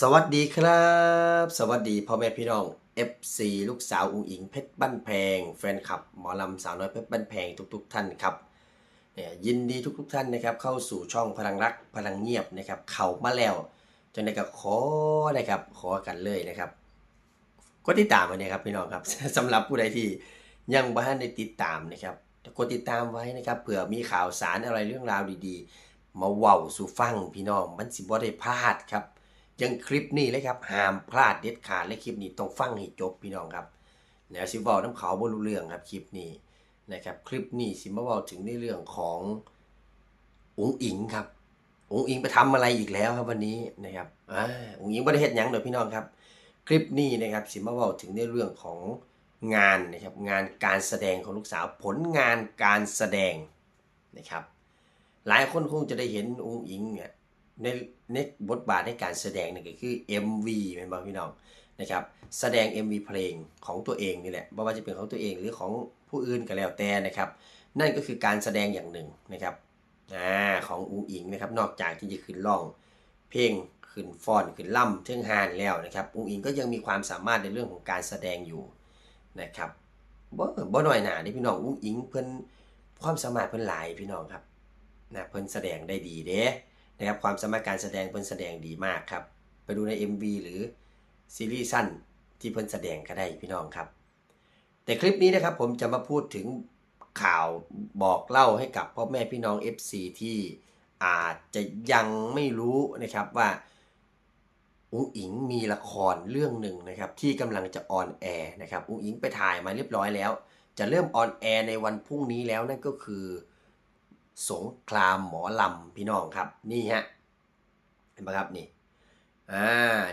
สวัสดีครับ สวัสดีพ่อแม่พี่น้อง FC ลูกสาวอุงอิงเพชรบ้านแพง แฟนคลับหมอลำสาวน้อยเพชรบ้านแพงทุกๆท่านครับเนี่ยยินดีทุกๆท่านนะครับ เข้าสู่ช่องพลังรักพลังเงียบนะครับ เข้ามาแล้วจนได้ก็ขอนะครับขอกันเลยนะครับกดติดตามไว้นะครับพี่น้องครับสำหรับผู้ใดที่ยังไม่ทันได้ติดตามนะครับกดติดตามไว้นะครับเผื่อมีข่าวสารอะไรเรื่องราวดีๆ มาเว้าสู่ฟังพี่น้องมันสิบ่ได้พลาดครับ ยังคลิปนี้เลยครับห้ามพลาดเด็ดขาดเลยคลิปนี้ต้องฟังให้จบพี่น้องครับแล้วสิบอกน้ำเขาบ่รู้เรื่องครับคลิปนี้นะครับคลิปนี้สิมาบอกถึงในเรื่องของอุ๋งอิงครับอุ๋งอิงไปทำอะไรอีกแล้วครับวันนี้นะครับอ่าอุ๋งอิงบ่ได้เฮ็ดหยังเด้อพี่น้องครับ คลิปนี้นะครับสิมาบอกถึงในเรื่องของงานนะครับงานการแสดงของลูกสาวผลงานการแสดงนะครับหลายคนคงจะได้เห็นอุ๋งอิงเนี่ย ในในบทบาทในการแสดงนี่ก็คือ MV เป็นบางพี่น้องนะครับแสดง MV เพลงของตัวเองนี่แหละไม่ว่าจะเป็นของตัวเองหรือของผู้อื่นก็แล้วแต่นะครับ นั่นก็คือการแสดงอย่างหนึ่งนะครับอ่าของอุ้งอิงนะครับ นอกจากที่จะขึ้นร้อง เพลงขึ้นฟอนขึ้นล่ำเทิงฮานแล้วนะครับอุ้งอิงก็ยังมีความสามารถในเรื่องของการแสดงอยู่นะครับบ่บ่หน้อยหนานี่พี่น้องอุ้งอิงเพิ่นความสามารถเพิ่นหลายพี่น้องครับนะเพิ่นแสดงได้ดีเด้ นะครับความสามารถการแสดงเพิ่นแสดงดีมากครับ ไปดูใน MV หรือซีรีส์สั้นที่เพิ่นแสดงก็ได้พี่น้องครับ แต่คลิปนี้นะครับผมจะมาพูดถึงข่าวบอกเล่าให้กับพ่อแม่พี่น้อง FC ที่อาจจะยังไม่รู้นะครับว่าอุ้งอิงมีละครเรื่องหนึ่งนะครับที่กำลังจะออนแอร์นะครับอุ้งอิงไปถ่ายมาเรียบร้อยแล้ว จะเริ่มออนแอร์ในวันพรุ่งนี้แล้วนั่นก็คือ สงครามหมอลำพี่น้องครับนี่ฮะเห็นไหมครับนี่อ่า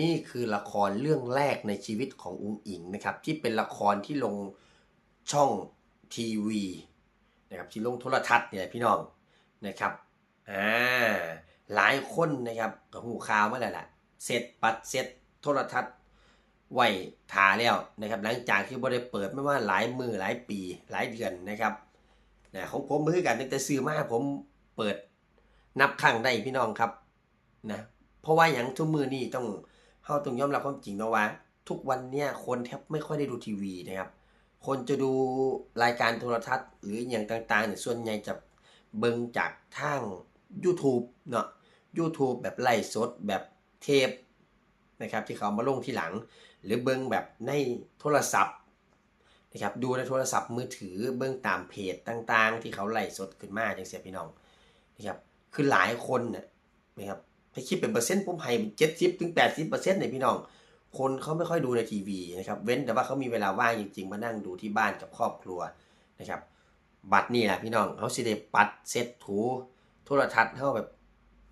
นี่คือละครเรื่องแรกในชีวิตของอุ้งอิงนะครับที่เป็นละครที่ลงช่องทีวีนะครับที่ลงโทรทัศน์เนี่ยพี่น้องนะครับอ่าหลายคนนะครับกับหูข่าวมาแล้วล่ะเสร็จปัดเสร็จโทรทัศน์ไหว้ทาแล้วนะครับหลังจากที่บ่ได้เปิดไม่ว่าหลายมือหลายปีหลายเดือนนะครับ นะของผมมือกันตั้งแต่ซื้อมาผมเปิดนับครั้งได้พี่น้องครับนะเพราะว่าอย่างทุกมือนี่ต้องเฮาต้องยอมรับความจริงเนาะว่า ทุกวันเนี่ยคนแทบไม่ค่อยได้ดูทีวีนะครับ คนจะดูรายการโทรทัศน์ หรืออย่างต่างๆเนี่ยส่วนใหญ่จะเบิ่งจากทาง YouTube เนาะ YouTube แบบไลฟ์สดแบบเทปนะครับที่เขามาลงที่หลัง หรือเบิ่งแบบในโทรศัพท์ นะครับดูในโทรศัพท์มือถือเบื้องตามเพจต่างๆ ที่เขาไล่สดขึ้นมาจังเสียพี่น้องนะครับคือหลายคนนะนะครับถ้าคิดเป็นเปอร์เซ็นต์ผมให้เจ็ดสิบถึงแปดสิบเปอร์เซ็นต์เนี่ยพี่น้อง คนเขาไม่ค่อยดูในทีวีนะครับเว้นแต่ว่าเขามีเวลาว่างจริงๆ มานั่งดูที่บ้านกับครอบครัวนะครับบัตรนี่แหละพี่น้องเขาสิเดปัดเซ็ตถู โทรทัศน์เขาแบบ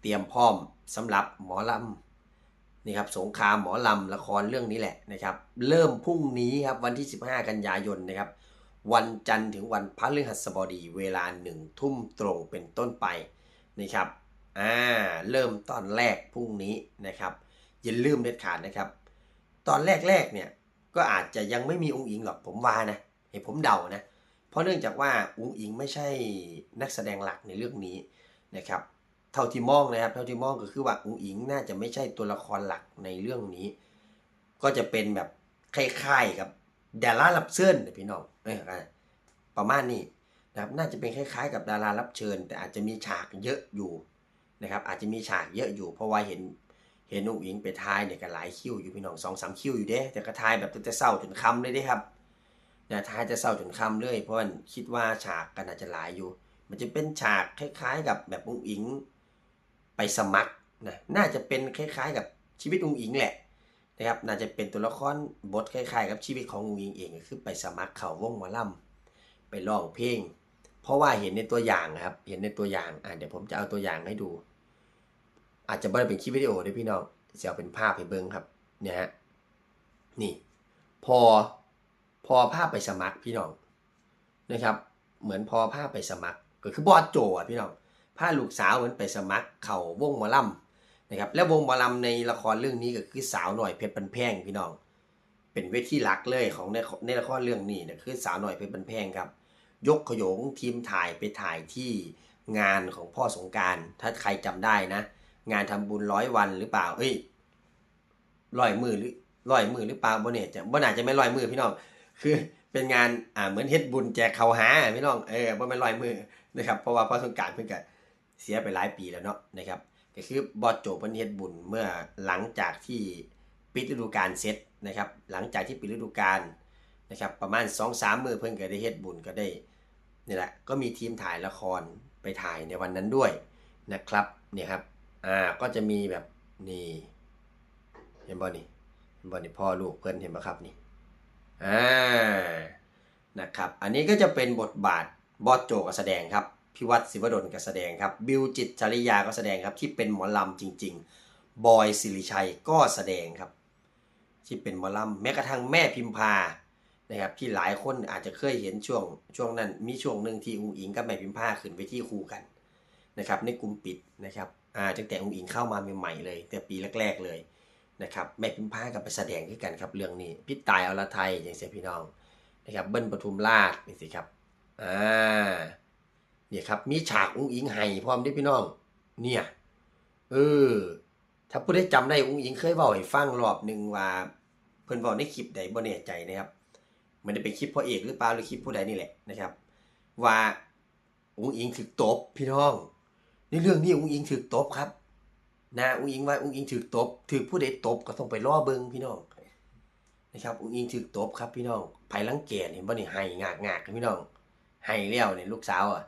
เตรียมพร้อมสำหรับหมอลำ นี่ครับสงครามหมอลำละครเรื่องนี้แหละนะครับ เริ่มพรุ่งนี้ครับวันที่ 15 กันยายนนะครับ วันจันทร์ถึงวันพฤหัสบดีเวลาหนึ่งทุ่มตรงเป็นต้นไปนะครับอ่าเริ่มตอนแรกพรุ่งนี้นะครับอย่าลืมเด็ดขาดนะครับ ตอนแรกๆเนี่ยก็อาจจะยังไม่มีองค์อิงหรอกผมว่านะให้ผมเดานะเพราะเนื่องจากว่าองค์อิงไม่ใช่นักแสดงหลักในเรื่องนี้นะครับ เท่าที่มองนะครับ เท่าที่มองก็คือว่าอุ๋งอิงน่าจะไม่ใช่ตัวละครหลักในเรื่องนี้ ก็จะเป็นแบบคล้ายๆกับดารารับเชิญพี่น้องเออประมาณนี้นะครับน่าจะเป็นคล้ายๆ กับดารารับเชิญ แต่อาจจะมีฉากเยอะอยู่นะครับ อาจจะมีฉากเยอะอยู่ เพราะว่าเห็นเห็นอุ๋งอิงไปทายเนี่ยก็หลายคิวอยู่พี่น้องสองสามคิวอยู่เด้ แต่ก็ทายแบบตั้งแต่เศร้าจนคำเลยเด้ครับนะทายจะเศร้าจนคำเลย เพราะว่าคิดว่าฉากกันอาจจะหลายอยู่ มันจะเป็นฉากคล้าย ๆ กับแบบอุ๋งอิง สมัครนะน่าจะเป็นคล้ายๆ กับชีวิตองค์อิงแหละนะครับน่าจะเป็นตัวละครบทคล้ายๆ กับชีวิตขององค์อิงเองคือไปสมัครเข้าวงหมอลำไปร้องเพลง เพราะว่าเห็นในตัวอย่างนะครับเห็นในตัวอย่างอ่าเดี๋ยวผมจะเอาตัวอย่างให้ดู อาจจะไม่ได้เป็นคลิปวิดีโอด้วยพี่น้องจะเอาเป็นภาพให้เบิ้งครับเนี่ยฮะนี่พอพอภาพไปสมัครพี่น้องนะครับ เหมือนพอภาพไปสมัครก็คือบอสโจอะพี่น้อง พาลูกสาวเหมือนไปสมัคร เข่าวงหมอลำนะครับและวงหมอลำในละครเรื่องนี้ก็คือสาวหน่อยเพชรบันแพงพี่น้อง เป็นเวทีหลักเลยของในในละครเรื่องนี้เนี่ยคือสาวหน่อยเพชรบันแพงครับ ยกขยงทีมถ่ายไปถ่ายที่งานของพ่อสงการถ้าใครจำได้นะ งานทำบุญร้อยวันหรือเปล่าเอ้ยร้อยมือหรือร้อยมือหรือเปล่าบ่เนี่ยจะบน่าจจะไม่นร้อยมือพี่น้อง คือเป็นงานอ่าเหมือนเฮ็ดบุญแจกเขาหาพี่น้องเออบ่แม่นร้อยมือนะครับเพราะว่าพ่อสงการเพิ่นก็ เสียไปหลายปีแล้วเนาะนะครับก็คือบอสโจเพิ่นเฮ็ดบุญเมื่อหลังจากที่ปิดฤดูกาลเสร็จนะครับหลังจากที่ปิดฤดูกาลนะครับประมาณ 2-3 มื้อเพิ่นก็ได้เฮ็ดบุญก็ได้นี่แหละก็มีทีมถ่ายละครไปถ่ายในวันนั้นด้วยนะครับเนี่ยครับอ่าก็จะมีแบบนี่เห็นบ่นี่เห็นบ่นี่พ่อลูกเพิ่นเห็นบ่ครับนี่อ่านะครับ อันนี้ก็จะเป็นบทบาทบอสโจก็แสดงครับ พิวัตรศิวดลก็แสดงครับ บิวจิตจริยาก็แสดงครับ ที่เป็นหมอลำจริง ๆ บอยสิริชัยก็แสดงครับ ที่เป็นหมอลำแม้กระทั่งแม่พิมพานะครับที่หลายคนอาจจะเคยเห็นช่วงช่วงนั้นมีช่วงหนึ่งที่อุ้งอิงกับแม่พิมพาขึ้นไปที่คู่กันนะครับในกลุ่มปิดนะครับอ่าตั้งแต่อุ้งอิงเข้ามาใหม่ๆเลย แต่ปีแรก ๆเลยนะครับแม่พิมพากับไปแสดงด้วยกันครับเรื่องนี้พี่ตายอรไทยอย่างเสียพี่น้องนะครับเบิ้ลปทุมราชนี่สิครับอ่า เนี่ยครับ มีฉากอุ้งอิงไห้พร้อมด้วยพี่น้อง เนี่ย เออ ถ้าผู้ได้จำได้อุ้งอิงเคยเว้าให้ฟังรอบหนึ่งว่า เพิ่นเว้าในคลิปใดบ่แน่ใจนะครับ มันได้เป็นคลิปพ่อเอกหรือเปล่าหรือคลิปผู้ใดนี่แหละนะครับ ว่าอุ้งอิงถึกตบพี่น้อง ในเรื่องนี้อุ้งอิงถึกตบครับนะอุ้งอิงว่าอุ้งอิงถึกตบถึกผู้ใดตบก็ต้องไปล่อเบิงพี่น้องนะครับอุ้งอิงถึกตบครับพี่น้องไผลังแก่เห็นบ่นี่ไห้งากงากพี่น้องไห้แล้วเนี่ยลูกสาวอะ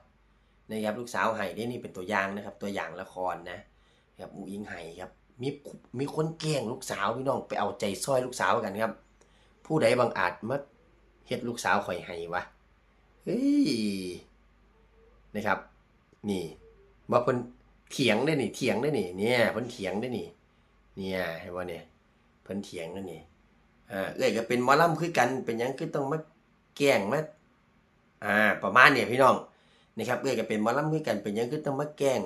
นะครับลูกสาวไห้ได้นี่เป็นตัวอย่างนะครับ ตัวอย่างละครนะครับอูอิงไห้ครับมีมีคนแกล้งลูกสาวพี่น้องไปเอาใจซ้อยลูกสาวกันครับ ผู้ใดบางอาจมาเฮ็ดลูกสาวข่อยไห้วะเฮ้ยนะครับ นี่ว่าเพิ่นเถียงได้นี่เถียงได้นี่เนี่ยเพิ่นเถียงได้นี่ เนี่ยเห็นว่าเนี่ยเพิ่นเถียงได้นี่อ่าเอ้ยก็เป็นมอลล่ำคือกันเป็นยังคือต้องมาแกล้งมาอ่า ประมาณเนี่ยพี่น้อง นะครับเอ้ยก็เป็นหมอลำคือกันเป็นยังคือต้องมาแกล้ง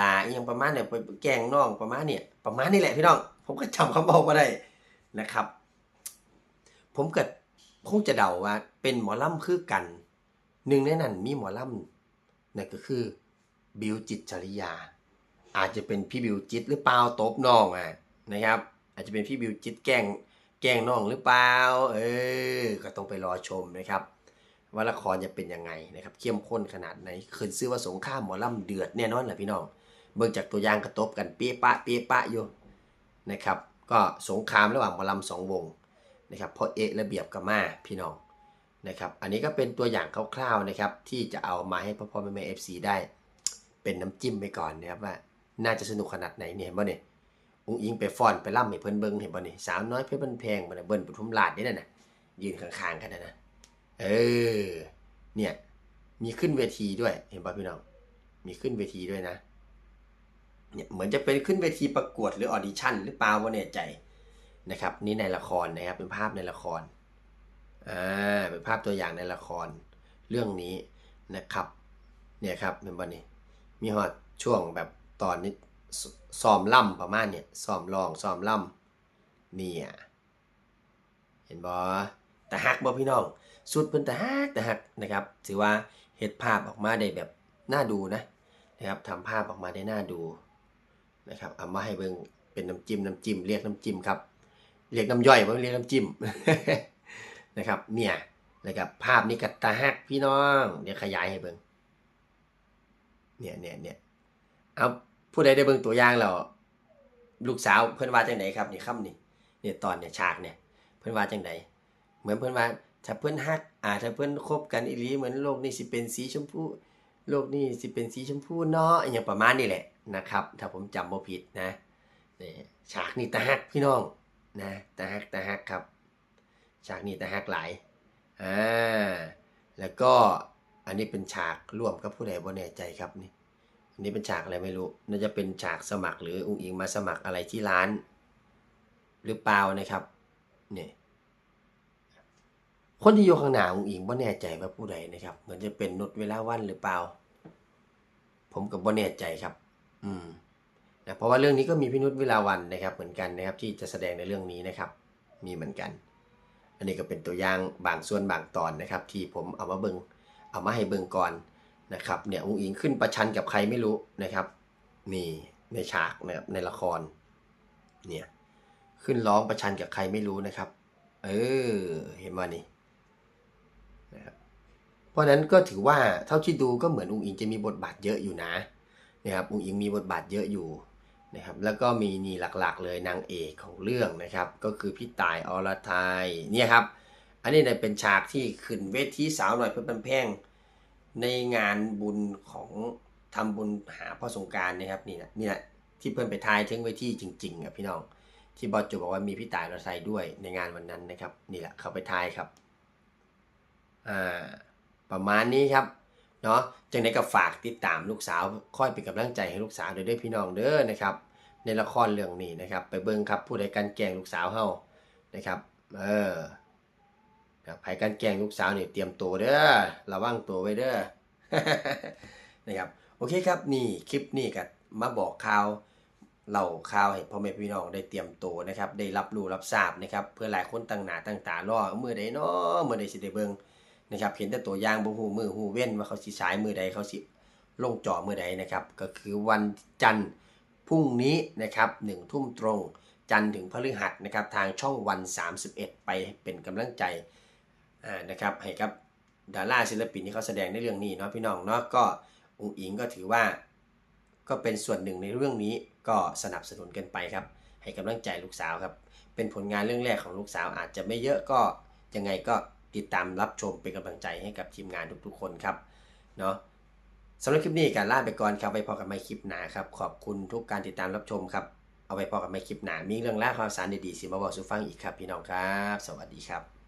ลาอหยังประมาณเนี่ยไปแกล้งน้องประมาณเนี่ยประมาณนี้แหละพี่น้อง ผมก็จำคำบอกมาได้นะครับ ผมก็คงจะเดาว่า เป็นหมอลำคือกันหนึ่งในนั้นมีหมอลำนั่นก็คือบิวจิตจริยา อาจจะเป็นพี่บิวจิตหรือเปล่าตบน้องอะนะครับ อาจจะเป็นพี่บิวจิตแกล้งแกล้งน้องหรือเปล่า เออ ก็ต้องไปรอชมนะครับ ว่าละครจะเป็นยังไงนะครับเข้มข้นขนาดไหนคืนซื้อว่าสงครามหมอลำเดือดแน่นอนแหละพี่น้อง เบิ่งจากตัวอย่างกระตบกันเปี้ยปะเปี้ยปะอยู่นะครับ ก็สงครามระหว่างหมอลำสองวงนะครับเพราะเอระเบียบกับมาพี่น้องนะครับอันนี้ก็เป็นตัวอย่างคร่าวๆนะครับที่จะเอามาให้พ่อพ่อแม่แม่เอฟซีได้ เป็นน้ำจิ้มไปก่อนนะครับว่า น่าจะสนุกขนาดไหนเนี่ยเห็นบ่เนี่ยอุ้งอิงไปฟ้อนไปล่ำให้เพิ่นเบิ่งเห็นบ่เนี่ยสาวน้อยเพชรบันแพงบ่เนี่ยเบิ้ลปทุมราชนี่น่ะนะยืนข้างๆกันนะ เออ เนี่ย มีขึ้นเวทีด้วย เห็นป่ะพี่น้อง มีขึ้นเวทีด้วยนะ เนี่ย เหมือนจะเป็นขึ้นเวทีประกวดหรือออดิชั่นหรือเปล่าว่าเนี่ยใจ นะครับ นี่ในละครนะครับ เป็นภาพในละคร อ่า เป็นภาพตัวอย่างในละคร เรื่องนี้นะครับ เนี่ยครับเป็นบ่นี่มีฮอดช่วงแบบตอนนี้ซ้อมล่ำประมาณเนี่ยซ้อมร้องซ้อมล่ำเนี่ย เห็นบ่ แต่ฮักบ่พี่น้องสุดเพิ่นแต่ฮักแต่ฮักนะครับถือว่าเฮ็ดภาพออกมาได้แบบน่าดูนะนะครับทำภาพออกมาได้น่าดูนะครับเอามาให้เบิ่งเป็นน้ำจิ้มน้ำจิ้มเรียกน้ำจิ้มครับเรียกน้ำย่อยบ่เรียกน้ำจิ้มนะครับเนี่ยนะครับภาพนี้ก็ตาฮักพี่น้องเดี๋ยวขยายให้เบิ่งเนี่ยเนี่ยเนี่ยเอาผู้ใดได้เบิ่งตัวอย่างแล้วลูกสาวเพิ่อนว่าจังไดครับนี่ค่ำนี่เนี่ยตอนเนี่ยฉากเนี่ยเพิ่อนว่าจังได เหมือนเพิ่อนว่าถ้าเพิ่อนฮักอ่าถ้าเพิ่อนคบกันอีหลีเหมือนโลกนี้สิเป็นสีชมพูโลกนี้สิเป็นสีชมพูเนาะอย่างประมาณนี้แหละนะครับ ถ้าผมจำบ่ผิดนะนี่ฉากนี้ตาฮักพี่น้องนะตาฮักตาฮักครับ ฉากนี้ตาฮักหลายอ่าแล้วก็อันนี้เป็นฉากร่วมกับผู้ใดบ่แน่ใจครับนี่อันนี้เป็นฉากอะไรไม่รู้น่าจะเป็นฉากสมัครหรืออุ้งอิงมาสมัครอะไรที่ร้าน หรือเปล่านะครับเนี่ย คนที่อยู่ข้างหน้าองอิงบ่แน่ใจว่าผู้ใดนะครับเหมือนจะเป็นนุชเวลาวันหรือเปล่า ผมก็บ่แน่ใจครับ อืมนะเพราะว่าเรื่องนี้ก็มีพี่นุชเวลาวันนะครับ เหมือนกันนะครับ ที่จะแสดงในเรื่องนี้นะครับ มีเหมือนกัน อันนี้ก็เป็นตัวอย่างบางส่วนบางตอนนะครับ ที่ผมเอามาเบิงเอามาให้เบิงก่อนนะครับ เนี่ยองอิงขึ้นประชันกับใครไม่รู้นะครับ นี่ในฉากนะครับในละคร เนี่ย ขึ้นร้องประชันกับใครไม่รู้นะครับ เออ เห็นมานี่ นะครับเพราะนั้นก็ถือว่าเท่าที่ดูก็เหมือนอุงอิงจะมีบทบาทเยอะอยู่นะนะครับอุงอิงมีบทบาทเยอะอยู่นะครับแล้วก็มีนี่หลักๆ เลยนางเอกของเรื่องนะครับ ก็คือพี่ตายอรไทยเนี่ยครับ อันนี้เนี่ยเป็นฉากที่ขึ้นเวทีสาวหน่อยเพื่อนแพงในงานบุญของทำบุญหาพ่อสงการนะครับนี่นะนี่แหละที่เพื่อนไปทายถึงเวทีจริงๆอะพี่น้อง ที่บอสจูบอกว่ามีพี่ตายอรถไซด้วยในงานวันนั้นนะครับ นี่แหละเขาไปทายครับ อ่าประมาณนี้ครับเนาะจังไดก็ฝากติดตามลูกสาวค่อยเป็นกำลังใจให้ลูกสาวเด้อด้อพี่น้องเด้อนะครับ ในละครเรื่องนี้นะครับ ไปเบิ่งครับผู้ใดกันแกล้งลูกสาวเฮานะครับ เออครับใครกันแกล้งลูกสาวเนี่ยเตรียมตัวเด้อระวังตัวไว้เด้อนะครับโอเคครับนี่คลิปนี้ก็มาบอกข่าวเล่าข่าวให้พ่อแม่พี่น้องได้เตรียมตัวนะครับ ได้รับรู้รับทราบนะครับ เพื่อหลายคนตั้งหนาตั้งตารอเมื่อใดเนาะเมื่อใดสิได้เบิ่ง นะครับเห็นแต่ตัวอย่างบ่ฮู้มือฮู้เว้นว่าเขาสิฉายมือใดเขาสิลงจอมือใดนะครับ ก็คือวันจันทร์พรุ่งนี้นะครับ1ทุ่มตรง จันทร์ถึงพฤหัสนะครับทางช่องวัน 31 ไปเป็นกำลังใจนะครับให้กับดาราศิลปินที่เขาแสดงในเรื่องนี้เนาะพี่น้องเนาะก็อุ๋งอิงก็ถือว่า ก็เป็นส่วนหนึ่งในเรื่องนี้ก็สนับสนุนกันไปครับ ให้กำลังใจลูกสาวครับ เป็นผลงานเรื่องแรกของลูกสาวอาจจะไม่เยอะก็ยังไงก็ ติดตามรับชมเป็นกำลังใจให้กับทีมงานทุกๆคนครับเนาะสำหรับคลิปนี้การลาไปก่อนครับไปพอกันไม่คลิปหนาครับขอบคุณทุกการติดตามรับชมครับเอาไว้พอกันไม่คลิปหนามีเรื่องราวข่าวสารดีๆสิมาบอกสู่ฟังอีกครับพี่น้องครับ สวัสดีครับ